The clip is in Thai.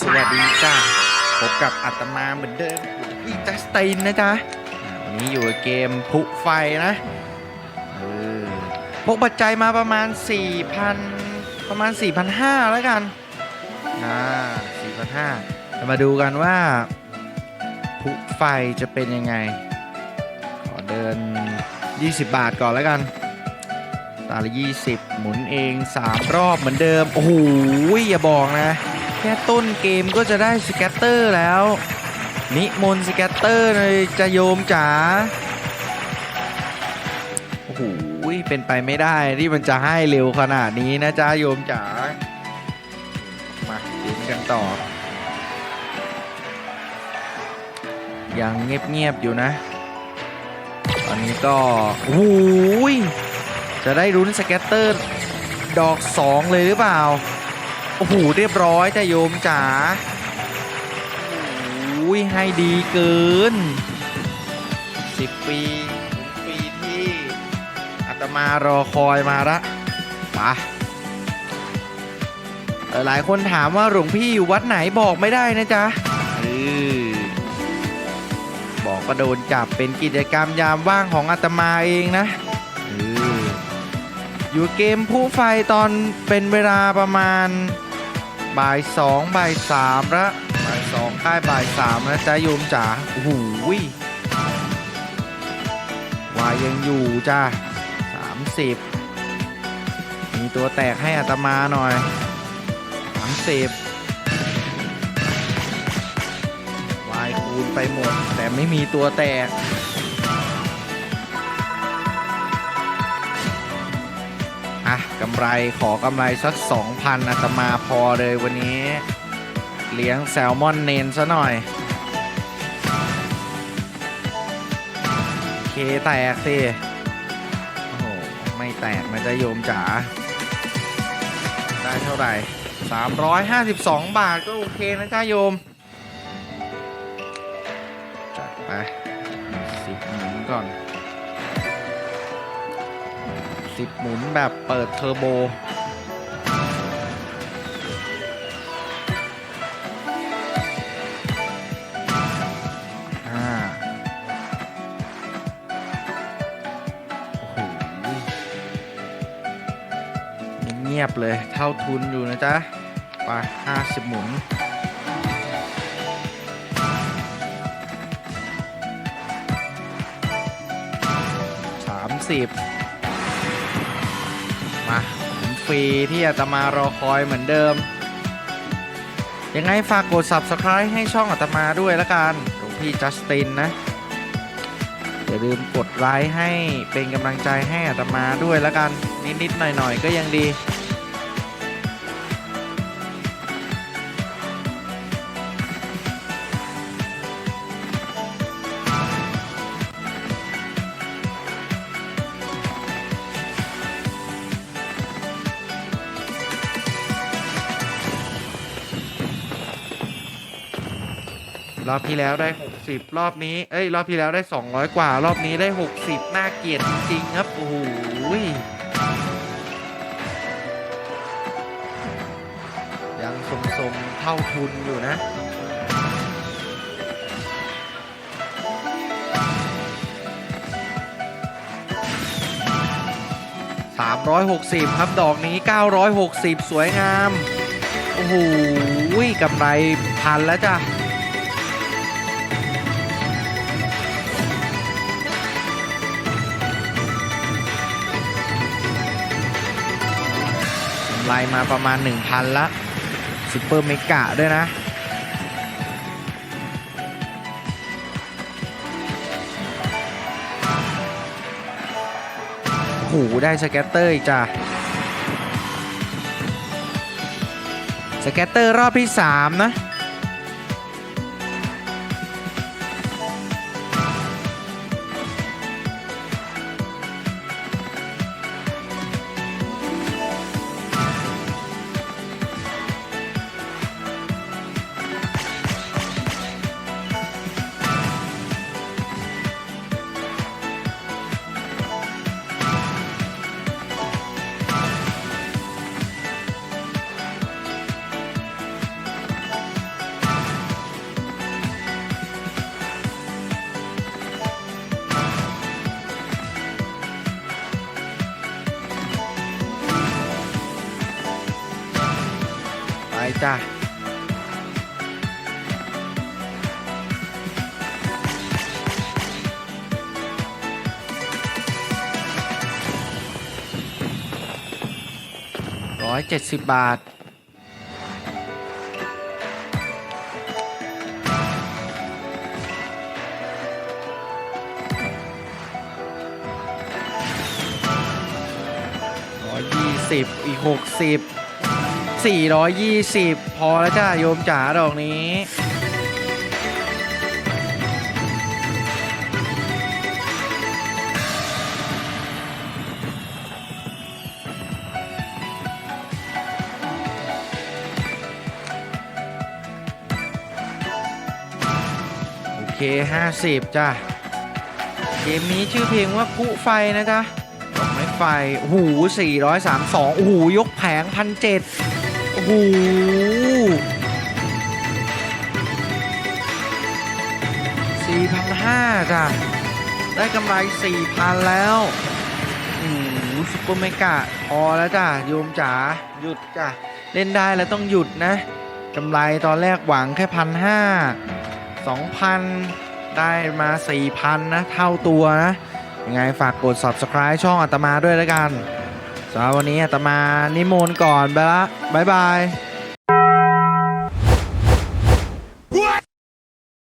สวัสดีจ้าพบกับอัตมาเหมือนเดิมพี่จัสตินนะจ๊ะอ่าวันนี้อยู่เกมพุไฟนะเออพกปัจจัยมาประมาณ 4,000 ประมาณ 4,500 แล้วกันอ่า4,500จะมาดูกันว่าพุไฟจะเป็นยังไง ขอเดิน 20 บาทก่อนแล้วกันตาละ20 หมุนเอง 3 รอบเหมือนเดิม โอ้โหอย่าบอกนะ ค่ต้นเกมก็จะได้สแกตเตอร์แล้ว นิมนต์สแกตเตอร์เลยจะโยมจ๋าโอ้โหเป็นไปไม่ได้ที่มันจะให้เร็วขนาดนี้นะจ๊ะโยมจ๋ามาดูกันต่อ ยังเงียบๆอยู่นะ ตอนนี้ก็โอ้โหจะได้รุ้นสแกตเตอร์ดอก 2 เลยหรือเปล่า โอ้โหเรียบร้อยแต่โยมจ๋าโอ้ยให้ดีเกิน10ปีปีที่อาตมารอคอยมาละปะหลายคนถามว่าหลวงพี่อยู่วัดไหนบอกไม่ได้นะจ๊ะออบอกก็โดนจับเป็นกิจกรรมยามว่างของอาตมาเองนะอออยู่เกมผู้ไฟตอนเป็นเวลาประมาณ บ่ายสองบ่ายสามละบ่ายสองค่ายบ่ายสามนะจ๊ะโยมจ๋าโอ้โหวายยังอยู่จ้าสามสิบมีตัวแตกให้อัตมาหน่อยสามสิบวายคูณไปหมด แต่ไม่มีตัวแตกะกำไรขอกำไรสัก 2,000อาตมาพอเลยวันนี้ เลี้ยงแซลมอนเนนซะหน่อย เคแตกสิ โอ้โห ไม่แตกมันจะโยมจ๋า ได้เท่าไหร่ 352 บาทก็โอเคนะจ๊ะโยม จัดไปสิบหมุนก่อน สิบหมุนแบบเปิดเทอร์โบ อ่า โอ้โหเงียบเลยเท่าทุนอยู่นะจ๊ะ ไปห้าสิบหมุนสา มาฟรีที่อาตมารอคอยเหมือนเดิม ยังไงฝากกด subscribe ให้ช่องอาตมาด้วยละกันหลวงพี่จัสตินนะอย่าลืมกดไลค์ให้เป็นกำลังใจให้อาตมาด้วยละกัน นิดๆหน่อยๆก็ยังดี รอบที่แล้วได้ 60 รอบนี้ เอ้ย รอบที่แล้วได้ 200 กว่า รอบนี้ได้ 60 น่าเกลียดจริงๆครับ โอ้โหยยังสมๆเท่าทุนอยู่นะ360ครับดอกนี้960สวยงาม โอ้โหกำไรพันแล้วจ้ะำไรมาประมาณ 1,000 ละซุปเปอร์เมกะด้วยนะ โห ได้สแกตเตอร์อีกจ้ะ สแกตเตอร์รอบที่ 3 นะ จ้ะร้อยเจ็ดสิบบาทร้อยยี่สิบอีกหกสิบ สี่ร้อยยี่สิบพอแล้วจ้าโยมจ๋าดอกนี้ โอเค 50 จ้ะเกมนี้ชื่อเพลงว่าพุไฟนะจ๊ะดอกไม้ไฟโอ้โห432 โอ้โห ยกแผงพันเจ็ด โอ้โห4,500จ้ะได้กำไร4,000แล้วอ้โหซุปเปอร์เมกะพอแล้วจ้ะโยมจ๋าหยุดจ้ะเล่นได้แล้วต้องหยุดนะกำไรตอนแรกหวังแค่พันห้าสองพันได้มา4,000นะ เท่าตัวนะยังไงฝากกด subscribe ช่องอาตมาด้วยแล้วกัน สำหรับวันนี้อาตมานิมนต์ก่อนไปละบ๊ายบาย